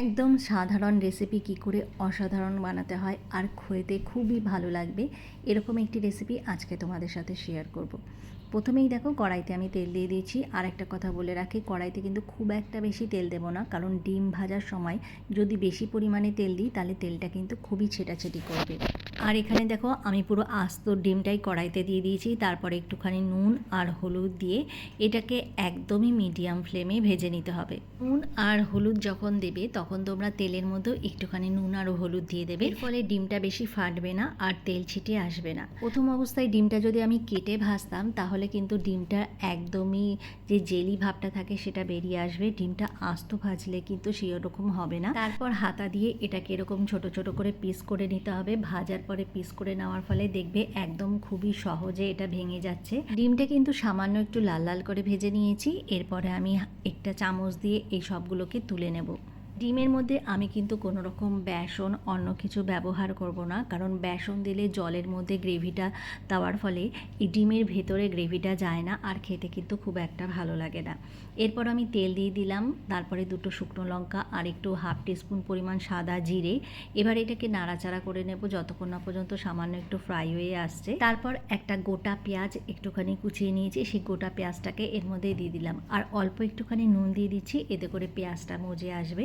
একদম সাধারণ রেসিপি কি করে অসাধারণ বানাতে হয় আর খেতে খুবই ভালো লাগবে, এরকম একটি রেসিপি আজকে তোমাদের সাথে শেয়ার করব। প্রথমেই দেখো কড়াইতে আমি তেল দিয়ে দিয়েছি আর একটা কথা বলে রাখি, কড়াইতে কিন্তু খুব একটা বেশি তেল দেবো না, কারণ ডিম ভাজার সময় যদি বেশি পরিমাণে তেল দিই তাহলে তেলটা কিন্তু খুবই ছেটাছেটি করবে আর এখানে দেখো আমি পুরো আস্ত ডিমটাই কড়াইতে দিয়ে দিয়েছি, তারপরে একটুখানি নুন আর হলুদ দিয়ে এটাকে একদমই মিডিয়াম ফ্লেমে ভেজে নিতে হবে। নুন আর হলুদ যখন দেবে তখন তোমরা তেলের মধ্যে একটুখানি নুন আর হলুদ দিয়ে দেবে। এর ফলে ডিমটা বেশি ফাটবে না আর তেল ছিটে আসবে না। প্রথম অবস্থায় ডিমটা যদি আমি কেটে ভাজতাম তাহলে কিন্তু ডিমটা একদমই যে জেলি ভাবটা থাকে সেটা বেরিয়ে আসবে, ডিমটা আস্ত ভাজলে কিন্তু সেরকম হবে না। তারপর হাতা দিয়ে এটাকে এরকম ছোট ছোট করে পিস করে নিতে হবে। ভাজার পরে পিস করে নেওয়ার ফলে দেখবে একদম খুবই সহজে এটা ভেঙে যাচ্ছে। ডিমটা কিন্তু সামান্য একটু লাল লাল করে ভেজে নিয়েছি। এরপরে আমি একটা চামচ দিয়ে এই সবগুলোকে তুলে নেব। ডিমের মধ্যে আমি কিন্তু কোনো রকম বেসন, অন্য কিছু ব্যবহার করব না। কারণ বেসন দিলে জলের মধ্যে গ্রেভিটা দেওয়ার ফলে এই ডিমের ভেতরে গ্রেভিটা যায় না আর খেতে কিন্তু খুব একটা ভালো লাগে না। এরপর আমি তেল দিয়ে দিলাম, তারপরে দুটো শুকনো লঙ্কা আর একটু হাফ টিস্পুন পরিমাণ সাদা জিরে। এবার এটাকে নাড়াচাড়া করে নেব যতক্ষণ না পর্যন্ত সামান্য একটু ফ্রাই হয়ে আসছে। তারপর একটা গোটা পেঁয়াজ একটুখানি কুচিয়ে নিয়েছি, সেই গোটা পেঁয়াজটাকে এর মধ্যে দিয়ে দিলাম। আর অল্প একটুখানি নুন দিয়ে দিচ্ছি, এতে করে পেঁয়াজটা মজে আসবে।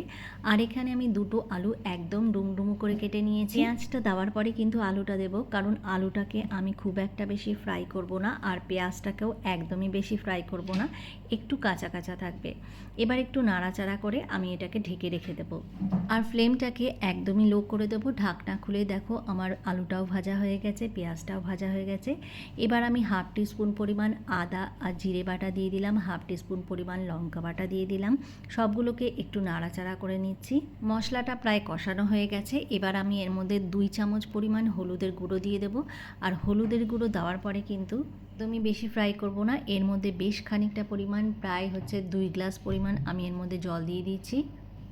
আর এখানে আমি দুটো আলু একদম ডুমডুমু করে কেটে নিয়েছি। পেঁয়াজটা দেওয়ার পরে কিন্তু আলুটা দেবো কারণ আলুটাকে আমি খুব একটা বেশি ফ্রাই করব না আর পেঁয়াজটাকেও একদমই বেশি ফ্রাই করব না একটু কাঁচা কাঁচা থাকবে। এবার একটু নাড়াচাড়া করে আমি এটাকে ঢেকে রেখে দেব। আর ফ্লেমটাকে একদমই লো করে দেবো ঢাকনা খুলে দেখো আমার আলুটাও ভাজা হয়ে গেছে পেঁয়াজটাও ভাজা হয়ে গেছে। এবার আমি হাফ টিস্পুন পরিমাণ আদা আর জিরে বাটা দিয়ে দিলাম হাফ টিস্পুন পরিমাণ লঙ্কা বাটা দিয়ে দিলাম। সবগুলোকে একটু নাড়াচাড়া করে নিচ্ছি। মশলাটা প্রায় কষানো হয়ে গেছে। এবার আমি এর মধ্যে দুই চামচ পরিমাণ হলুদের গুঁড়ো দিয়ে দেবো। আর হলুদের গুঁড়ো দেওয়ার পরে কিন্তু একদমই বেশি ফ্রাই করব না। এর মধ্যে বেশ খানিকটা পরিমাণ প্রায় হচ্ছে দুই গ্লাস পরিমাণ আমি এর মধ্যে জল দিয়ে দিচ্ছি।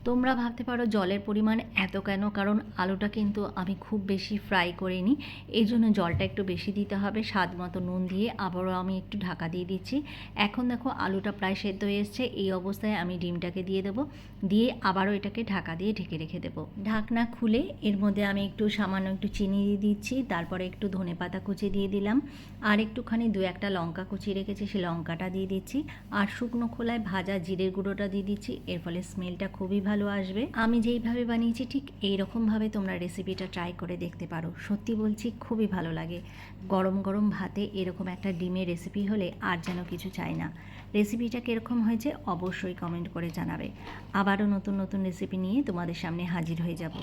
তোমরা ভাবতে পারো জলের পরিমাণ এত কেন? কারণ আলুটা কিন্তু আমি খুব বেশি ফ্রাই করিনি। এই জন্য জলটা একটু বেশি দিতে হবে। স্বাদ মতো নুন দিয়ে আবারও আমি একটু ঢাকা দিয়ে দিচ্ছি। এখন দেখো আলুটা প্রায় সেদ্ধ হয়ে এসছে। এই অবস্থায় আমি ডিমটাকে দিয়ে দেবো। দিয়ে আবারও এটাকে ঢাকা দিয়ে ঢেকে রেখে দেবো। ঢাকনা খুলে এর মধ্যে আমি একটু সামান্য একটু চিনি দিয়ে দিচ্ছি। তারপরে একটু ধনে পাতা কুচি দিয়ে দিলাম। আর একটুখানি দু একটা লঙ্কা কুচিয়ে রেখেছি। সেই লঙ্কাটা দিয়ে দিচ্ছি। আর শুকনো খোলায় ভাজা জিরের গুঁড়োটা দিয়ে দিচ্ছি। এর ফলে স্মেলটা খুবই ভালো ভালো আসবে। আমি যেইভাবে বানিয়েছি, ঠিক এই রকমভাবে তোমরা রেসিপিটা ট্রাই করে দেখতে পারো। সত্যি বলছি, খুবই ভালো লাগে। গরম গরম ভাতে এরকম একটা ডিমের রেসিপি হলে আর যেন কিছু চাই না। রেসিপিটা কীরকম হয়েছে, অবশ্যই কমেন্ট করে জানাবে। আবারও নতুন নতুন রেসিপি নিয়ে তোমাদের সামনে হাজির হয়ে যাব।